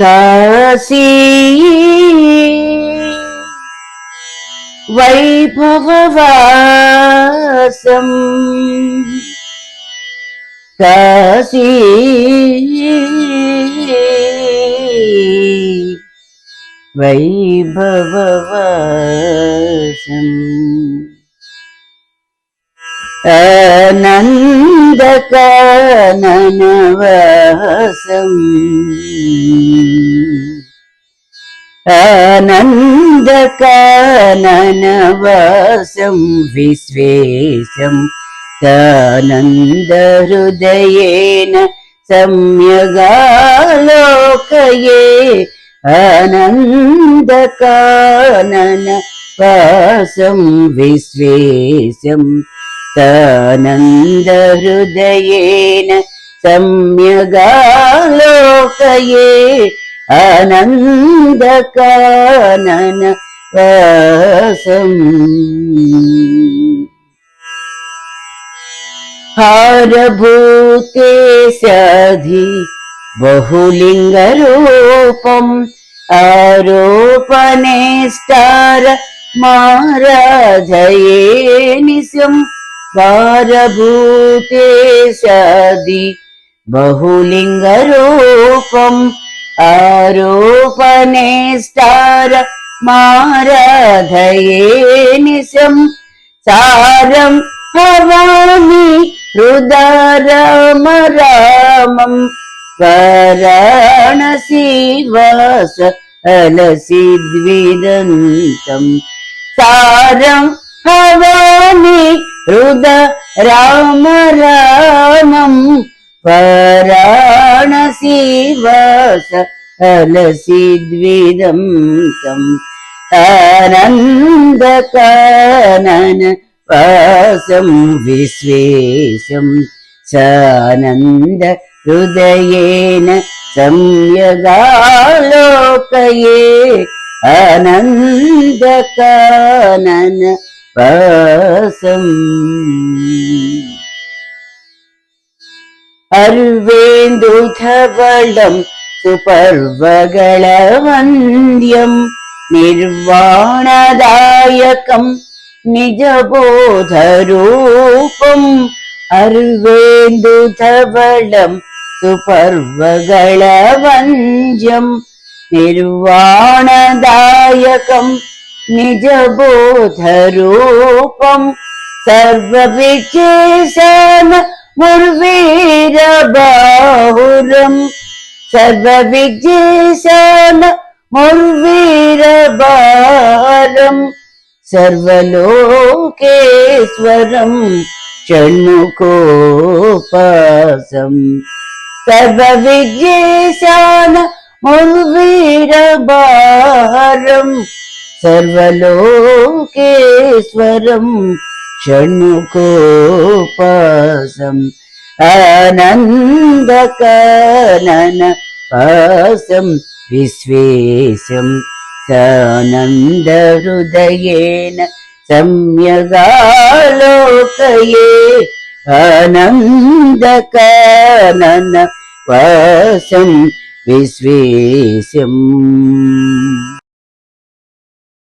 കാശി വൈഭവവാസം. കാശി വൈഭവവാസം. ആനന്ദകാനനവാസം आनन्दकाननवासं विश्वेशं कानन्दहृदयेन सम्यगालोकये आनन्दकाननवासं विश्वेशं कानन्दहृदयेन सम्यगालोकये ఆనందకానన రసం హారభూతేశాధి బహులింగరూపం ఆరోపణే స్టార మారాధయే నిశం. వారభూతేశాది బహులింగరూపం ആരോപണേ സ്റ്റാര മാരാധയേ നിശം. സാരം ഭവാനി ഹൃദരമ രാമം വാരാണസീവാസ അലസിദ്വിദന്തം സാരം ഭവാനി ഹൃദ രാമ രാമം भवामि हृदा राम रामम् वाराणसीवास अलसि द्विदन्तम् आनन्दकानन वासं विश्वेशं सानन्द हृदयेन सम्यगालोकये आनन्दकानन वासम् അരുവേന്ദുധവളം സുപർവകളവന്ദ്യം നിർവാണദായകം നിജബോധരൂപം അരുവേന്ദുധവളം സുപർവകളവന്ദ്യം നിർവാണദായകം നിജബോധരൂപം സർവവിശേഷ முர்வீரபாகுரம் சர்வ விஜயசால முர்வீரபாரம் சர்வலோகேஸ்வரம் ஷண்முகோபாசம் சர்வ விஜயசால முர்வீரபாரம் சர்வலோகேஸ்வரம் षण्मुखोपासम् आनन्दकानन पासम् विश्वेशम् सानन्दहृदयेन सम्यगालोकये आनन्दकानन पासम् विश्वेशम्